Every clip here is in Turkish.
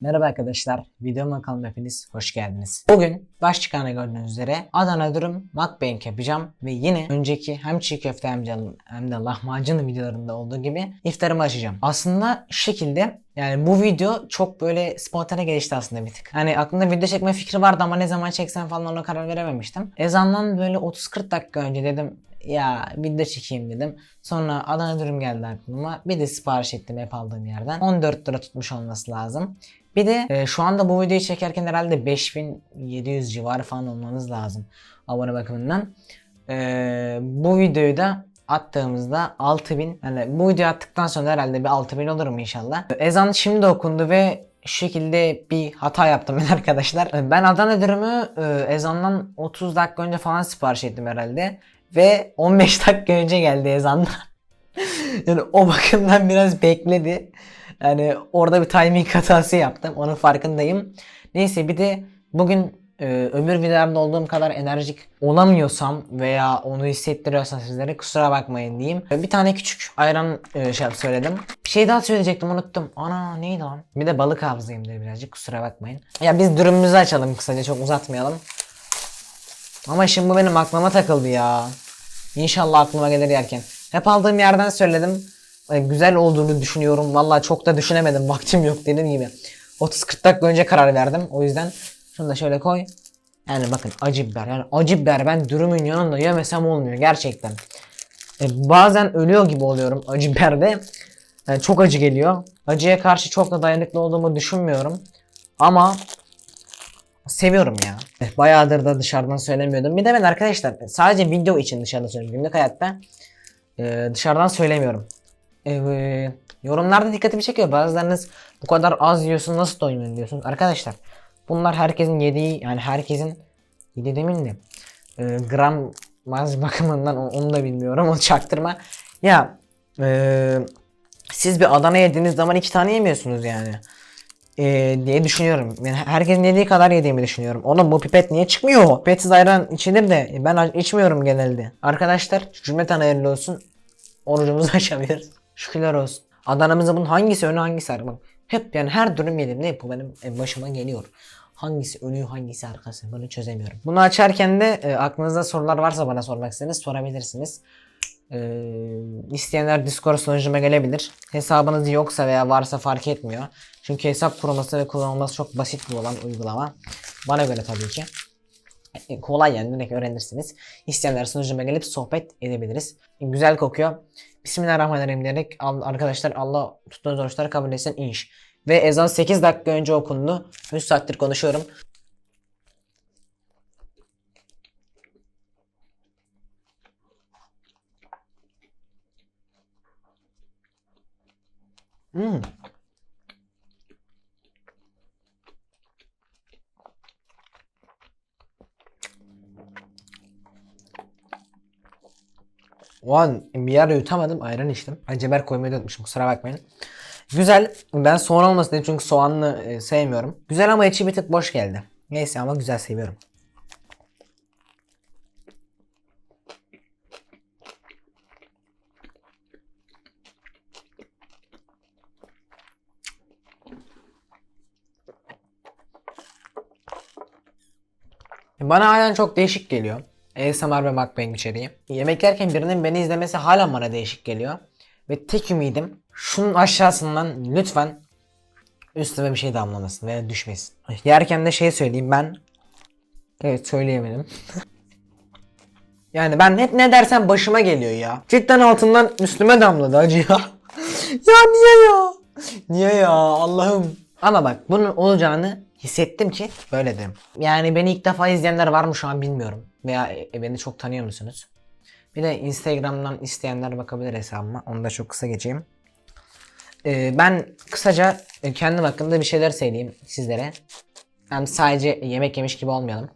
Merhaba arkadaşlar, videoma kanalıma hepiniz hoş geldiniz. Bugün baş çıkana gördüğünüz üzere Adana dürüm mukbang yapacağım ve yine önceki hem çiğ köfte hem de, hem de lahmacun videolarında olduğu gibi iftarımı açacağım. Aslında şekilde yani bu video çok böyle spontane gelişti aslında bir tık. Hani aklımda video çekme fikri vardı ama ne zaman çeksem falan ona karar verememiştim. Ezandan böyle 30-40 dakika önce dedim ya video çekeyim dedim. Sonra Adana dürüm geldi aklıma. Bir de sipariş ettim hep aldığım yerden. 14 lira tutmuş olması lazım. Bir de e, şu anda bu videoyu çekerken herhalde 5700 civarı falan olmanız lazım abone bakımından. E, bu videoyu da attığımızda 6000 yani bu videoyu attıktan sonra herhalde bir 6000 olurum inşallah. Ezan şimdi okundu ve şu şekilde bir hata yaptım ben arkadaşlar. Ben Adana dürümü e, ezandan 30 dakika önce falan sipariş ettim herhalde. Ve 15 dakika önce geldi ezandan. yani o bakımdan biraz bekledi. Yani orada bir timing hatası yaptım. Onun farkındayım. Neyse bir de bugün e, öbür videolarda olduğum kadar enerjik olamıyorsam veya onu hissettiriyorsam sizlere kusura bakmayın diyeyim. Bir tane küçük ayran e, şey söyledim. Bir şey daha söyleyecektim unuttum. Ana neydi lan? Bir de balık hafızayımdır birazcık kusura bakmayın. Ya biz dürümümüzü açalım kısaca çok uzatmayalım. Ama şimdi bu benim aklıma takıldı ya. İnşallah aklıma gelir yerken. Hep aldığım yerden söyledim. E, güzel olduğunu düşünüyorum. Vallahi çok da düşünemedim. Vaktim yok dediğim gibi. 30-40 dakika önce karar verdim. O yüzden şunu da şöyle koy. Yani bakın acı biber. Yani acı biber ben dürümün yanında yemesem olmuyor gerçekten. E, bazen ölüyor gibi oluyorum acı biberde. Yani çok acı geliyor. Acıya karşı çok da dayanıklı olduğumu düşünmüyorum. Ama seviyorum ya. Eh, Bayağıdır da dışarıdan söylemiyordum. Bir de ben arkadaşlar sadece video için dışarıda söylüyorum. Günlük hayatta e, dışarıdan söylemiyorum. Evet. Yorumlarda dikkatimi çekiyor. Bazılarınız bu kadar az yiyorsun nasıl doymuyorsun diyorsunuz. Arkadaşlar bunlar herkesin yediği yani herkesin yediği demin de e, gram maz bakımından o- onu da bilmiyorum onu çaktırma. Ya e, siz bir Adana yediğiniz zaman iki tane yemiyorsunuz yani. E, diye düşünüyorum. Yani herkesin yediği kadar yediğimi düşünüyorum. Oğlum bu pipet niye çıkmıyor? Pipetsiz ayran içilir de ben içmiyorum genelde. Arkadaşlar cümleten hayırlı olsun. Orucumuzu açamıyoruz. Şükürler olsun. Adana'mızda bunun hangisi önü hangisi arka? Bak, Hep yani her durum yedim. Ne bu benim e, başıma geliyor. Hangisi önü hangisi arkası bunu çözemiyorum. Bunu açarken de e, aklınızda sorular varsa bana sormak isterseniz sorabilirsiniz. E, isteyenler Discord sunucuma gelebilir. Hesabınız yoksa veya varsa fark etmiyor. Çünkü hesap kurulması ve kullanılması çok basit bir olan uygulama. Bana göre tabii ki. Kolay yani direkt öğrenirsiniz. İsteyenler sunucuma gelip sohbet edebiliriz. Güzel kokuyor. Bismillahirrahmanirrahim diyerek arkadaşlar Allah tuttuğunuz oruçları kabul etsin inş. Ve ezan 8 dakika önce okundu. 3 saattir konuşuyorum. Hmm. O an bir ara yutamadım ayran içtim. Acı koymayı da unutmuşum kusura bakmayın. Güzel. Ben soğan olmasın dedim çünkü soğanlı e, sevmiyorum. Güzel ama içi bir tık boş geldi. Neyse ama güzel seviyorum. Bana halen çok değişik geliyor. ASMR ve mukbang içeriği. Yemek yerken birinin beni izlemesi hala bana değişik geliyor. Ve tek ümidim şunun aşağısından lütfen üstüme bir şey damlamasın veya düşmesin. Yerken de şey söyleyeyim ben Evet söyleyemedim. yani ben hep ne dersem başıma geliyor ya. Cidden altından üstüme damladı acı ya. ya niye ya? Niye ya Allah'ım. Ama bak bunun olacağını hissettim ki böyle dedim. Yani beni ilk defa izleyenler var mı şu an bilmiyorum. Veya e, beni çok tanıyor musunuz? Bir de Instagram'dan isteyenler bakabilir hesabıma. Onu da çok kısa geçeyim. Ee, ben kısaca e, kendim hakkında bir şeyler söyleyeyim sizlere. Hem sadece yemek yemiş gibi olmayalım.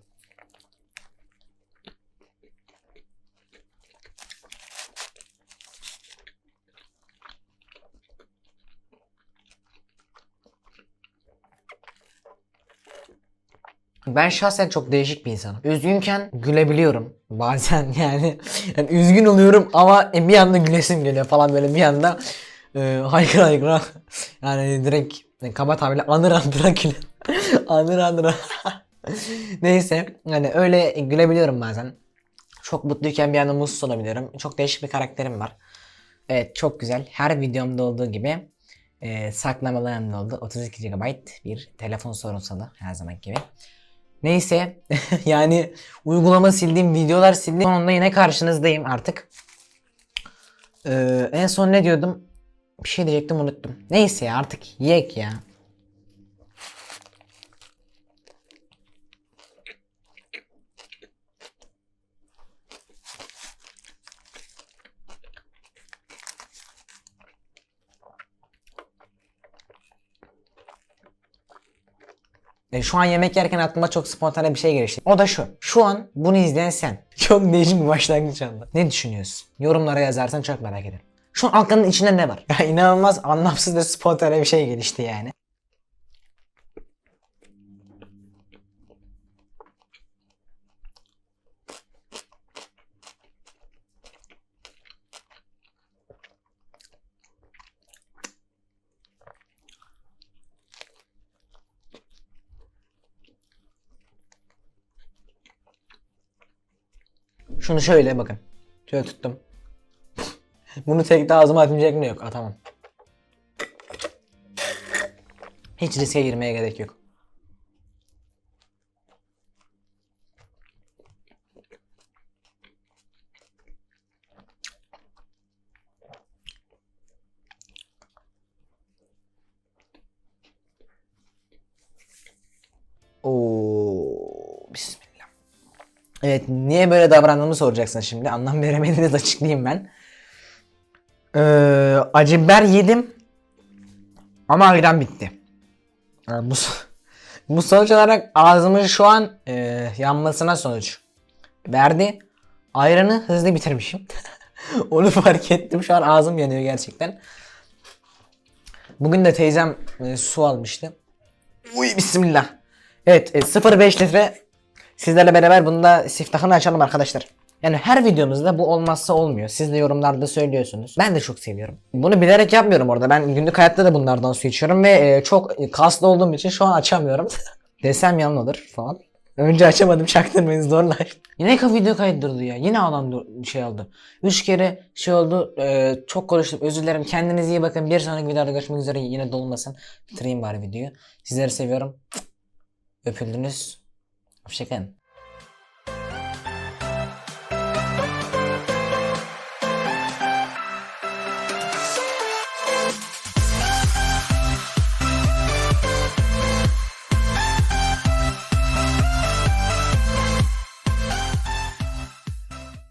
Ben şahsen çok değişik bir insanım. Üzgünken gülebiliyorum. Bazen yani, yani üzgün oluyorum ama bir anda gülesim geliyor falan böyle bir anda e, haykıra haykıra yani direkt e, kaba tabirle anır andıra gülen. anır andıra. Neyse yani öyle gülebiliyorum bazen. Çok mutluyken bir anda mutsuz olabiliyorum. Çok değişik bir karakterim var. Evet çok güzel. Her videomda olduğu gibi e, saklamalarım da oldu. 32 GB bir telefon sorunsalı her zaman gibi. Neyse yani uygulama sildiğim videolar sildiğim sonunda yine karşınızdayım artık. Ee, en son ne diyordum? Bir şey diyecektim unuttum. Neyse ya artık yek ya. E, şu an yemek yerken aklıma çok spontane bir şey gelişti. O da şu. Şu an bunu izleyen sen. Çok değişik bir başlangıç oldu. Ne düşünüyorsun? Yorumlara yazarsan çok merak ederim. Şu an aklının içinde ne var? Ya inanılmaz anlamsız ve spontane bir şey gelişti yani. Şunu şöyle bakın. Şöyle tuttum. Bunu tek de ağzıma atmayacak mı yok? Atamam. Hiç riske girmeye gerek yok. Evet, niye böyle davrandığımı soracaksın şimdi. Anlam veremediğiniz açıklayayım ben. Ee, acı biber yedim. Ama ayran bitti. Yani bu, bu sonuç olarak ağzımın şu an e, yanmasına sonuç verdi. Ayranı hızlı bitirmişim. Onu fark ettim. Şu an ağzım yanıyor gerçekten. Bugün de teyzem e, su almıştı. Uy bismillah. Evet e, 0.5 litre Sizlerle beraber bunda siftahını açalım arkadaşlar. Yani her videomuzda bu olmazsa olmuyor. Siz de yorumlarda söylüyorsunuz. Ben de çok seviyorum. Bunu bilerek yapmıyorum orada. Ben günlük hayatta da bunlardan su içiyorum ve e, çok kaslı olduğum için şu an açamıyorum. Desem yalan olur falan. Önce açamadım çaktırmayın zorla. Yine video kaydırdı ya. Yine dur- şey oldu. Üç kere şey oldu. e, çok konuştum. Özür dilerim. Kendinize iyi bakın. Bir sonraki videoda görüşmek üzere. Yine dolmasın. Bitireyim bari videoyu. Sizleri seviyorum. Öpüldünüz. Hoşçakalın.